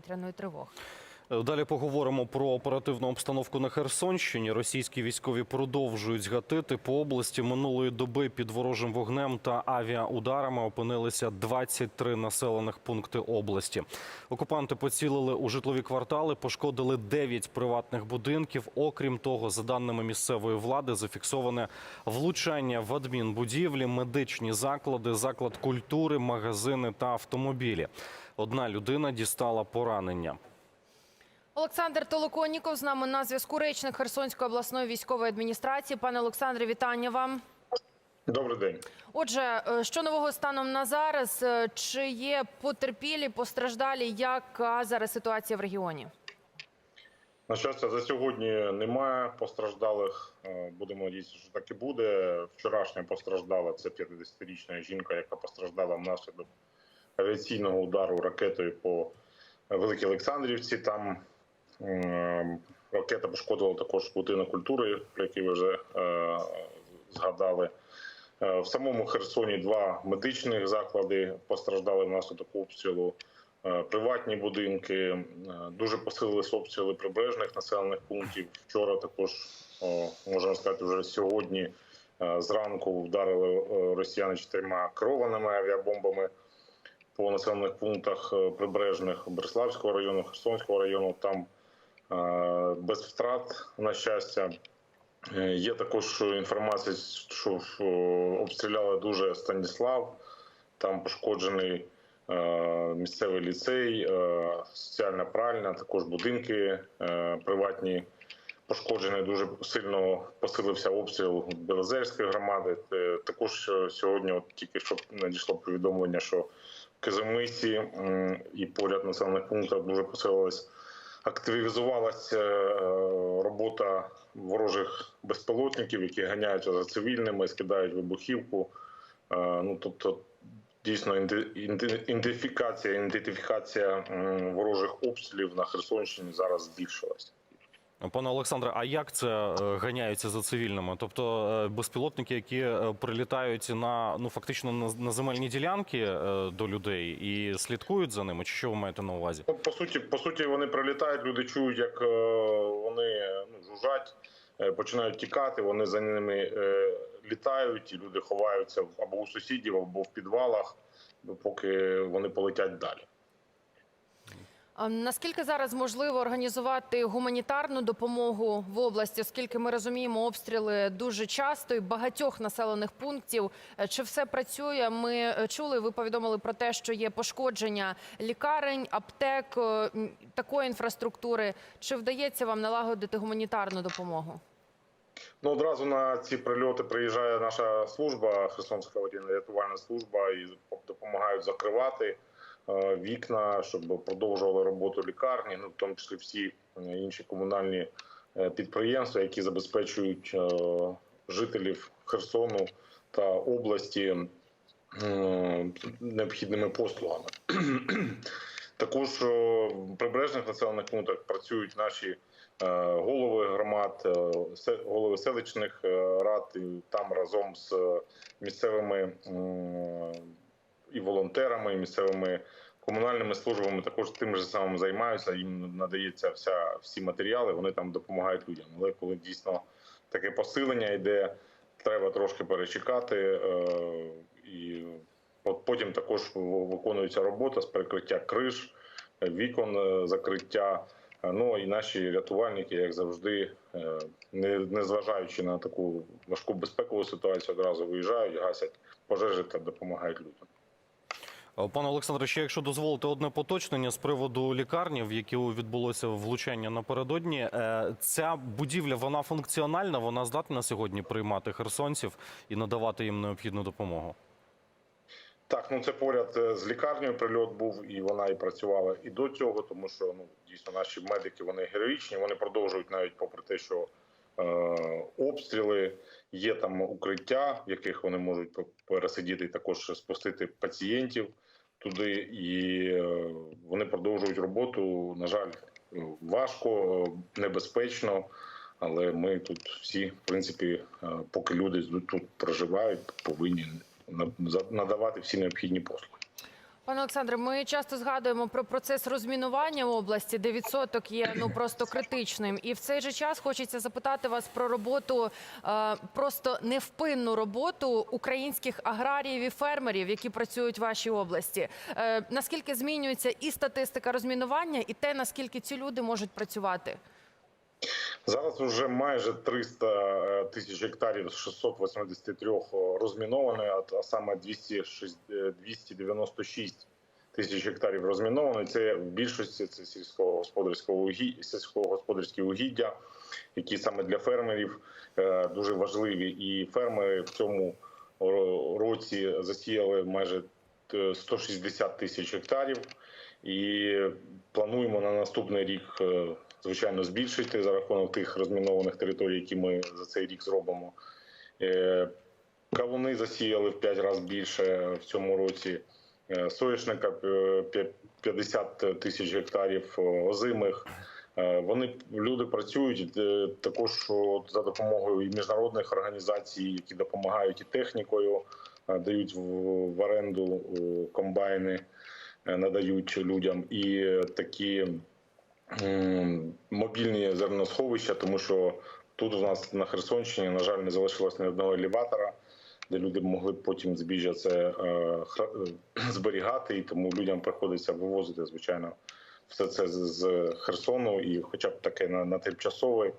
повітряної тривоги. Далі поговоримо про оперативну обстановку на Херсонщині. Російські військові продовжують гатити по області. Минулої доби під ворожим вогнем та авіаударами опинилися 23 населених пункти області. Окупанти поцілили у житлові квартали, пошкодили 9 приватних будинків. Окрім того, за даними місцевої влади, зафіксоване влучання в адмінбудівлі, медичні заклади, заклад культури, магазини та автомобілі. Одна людина дістала поранення. Олександр Толоконніков з нами на зв'язку. Речник Херсонської обласної військової адміністрації. Пане Олександре, вітання вам. Добрий день. Отже, е, що нового станом на зараз? Е, Чи є потерпілі, постраждалі? Яка зараз ситуація в регіоні? На щастя, за сьогодні немає постраждалих. Е, Будемо надіятися, що так і буде. Вчорашня постраждала це 50-річна жінка, яка постраждала внаслідок авіаційного удару ракетою по Великій Олександрівці. Там ракета пошкодила також будинок культури, про який ви вже е, згадали. Е, В самому Херсоні два медичних заклади постраждали внаслідок обстрілу. Е, Приватні будинки дуже посилились обстріли прибережних населених пунктів. Вчора також можна сказати, вже сьогодні зранку вдарили росіяни чотирма керованими авіабомбами по населених пунктах прибережних Береславського району, Херсонського району. Там без втрат, на щастя. Е, Є також інформація, що е, обстріляли дуже Станіслав. Там пошкоджений е, місцевий ліцей, е, соціальна пральня, також будинки е, приватні. Пошкоджений дуже сильно посилився обстріл Білозерської громади. Е, Також е, сьогодні, от тільки що надійшло повідомлення, що в Кизимисі і поряд населених пунктах дуже посилилась, активізувалася е, робота ворожих безпілотників, які ганяються за цивільними, скидають вибухівку. Е, Ну тобто дійсно ідентифікація, ідентифікація ворожих обстрілів на Херсонщині зараз збільшилася. Пане Олександре, а як це е, ганяються за цивільними? Тобто е, безпілотники, які е, прилітають на ну фактично на, земельні ділянки до людей і слідкують за ними? Чи що ви маєте на увазі? Ну, по суті, по суті, вони прилітають, люди чують, як вони ну, жужжать, е, починають тікати, вони за ними літають, і люди ховаються або у сусідів, або в підвалах, поки вони полетять далі. А Наскільки зараз можливо організувати гуманітарну допомогу в області, оскільки ми розуміємо обстріли дуже часто і багатьох населених пунктів? Е, Чи все працює? Ми е, чули, ви повідомили про те, що є пошкодження лікарень, аптек, е, такої інфраструктури. Чи вдається вам налагодити гуманітарну допомогу? Ну, одразу на ці прильоти приїжджає наша служба, Херсонська аварійна рятувальна служба, і допомагають закривати вікна, щоб продовжували роботу лікарні, ну в тому числі всі е, інші комунальні е, підприємства, які забезпечують е, жителів Херсону та області е, необхідними послугами. Також е, в прибережних населених пунктах працюють наші е, голови громад, е, голови селищних е, рад, і там разом з е, місцевими волонтерами, місцевими комунальними службами також тим же самим займаються. Їм надається вся всі матеріали, вони там допомагають людям. Але коли дійсно таке посилення йде, треба трошки перечекати. е, І от потім також виконується робота з перекриття криш, вікон е, закриття. Ну і наші рятувальники, як завжди, е, не, не зважаючи на таку важку безпекову ситуацію, одразу виїжджають, гасять пожежі та допомагають людям. Е, Пане Олександре, ще якщо дозволите одне поточнення з приводу лікарні, в яку відбулося влучання напередодні. Е, Ця будівля вона функціональна, вона здатна сьогодні приймати херсонців і надавати їм необхідну допомогу. Так, ну це поряд е, з лікарнею прильот був, і вона і працювала і до цього, тому що ну дійсно наші медики вони героїчні. Вони продовжують навіть попри те, що е, обстріли є там укриття, в яких вони можуть пересидіти і також спустити пацієнтів туди, і е, вони продовжують роботу. На жаль, е, важко, е, небезпечно. Але ми тут всі, в принципі, поки люди тут проживають, повинні на- надавати всі необхідні послуги. Пане Олександре, ми часто згадуємо про процес розмінування області, де відсоток є ну просто критичним. І в цей же час хочеться запитати вас про роботу, е, просто невпинну роботу українських аграріїв і фермерів, які працюють в вашій області. Е, наскільки змінюється і статистика розмінування, і те, наскільки ці люди можуть працювати? Зараз вже майже 300 тисяч гектарів з 683 розміновані, а- а саме 206, е, 296 тисяч гектарів розміновані. Це в більшості це сільськогосподарського сільськогосподарські угіддя, які саме для фермерів е, дуже важливі. І фермери в цьому році засіяли майже е, 160 тисяч гектарів. І плануємо на наступний рік, е, звичайно, збільшити за рахунок тих розмінованих територій, які ми за цей рік зробимо. Е, Кавуни засіяли в 5 разів більше в цьому році. Е, Соняшника е, 50 тисяч гектарів е, озимих. Е, Вони люди працюють е, також за допомогою і міжнародних організацій, які допомагають і технікою, е, дають в, оренду е, комбайни е, надають людям і е, такі мобільні зерносховища, тому що тут у нас на Херсонщині, на жаль, не залишилось ні одного елеватора, де люди могли б потім збіжжя це е, е, зберігати, і тому людям приходиться вивозити, звичайно, все це з, Херсону, і хоча б таке на, на тимчасове,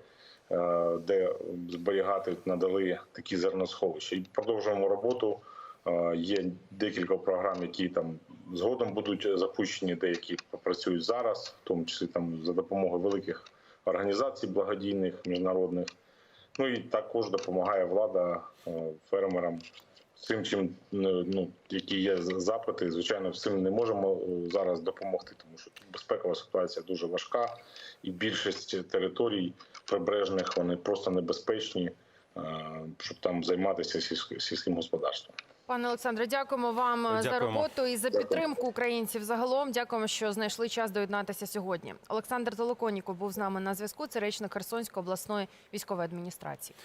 е, де зберігати надали такі зерносховища. І продовжуємо роботу. Е, Є декілька програм, які там згодом будуть запущені, деякі працюють зараз, в тому числі там за допомогою великих організацій благодійних міжнародних. Ну і також допомагає влада е, фермерам цим, чим ну які є запити. Звичайно, всім не можемо е, зараз допомогти, тому що безпекова ситуація дуже важка, і більшість територій прибережних вони просто небезпечні, е, щоб там займатися сільськ- сільським господарством. Пане Олександре, дякуємо вам дякуємо. за роботу і за підтримку українців. Загалом дякуємо, що знайшли час доєднатися сьогодні. Олександр Толоконіко був з нами на зв'язку. Це речник Херсонської обласної військової адміністрації.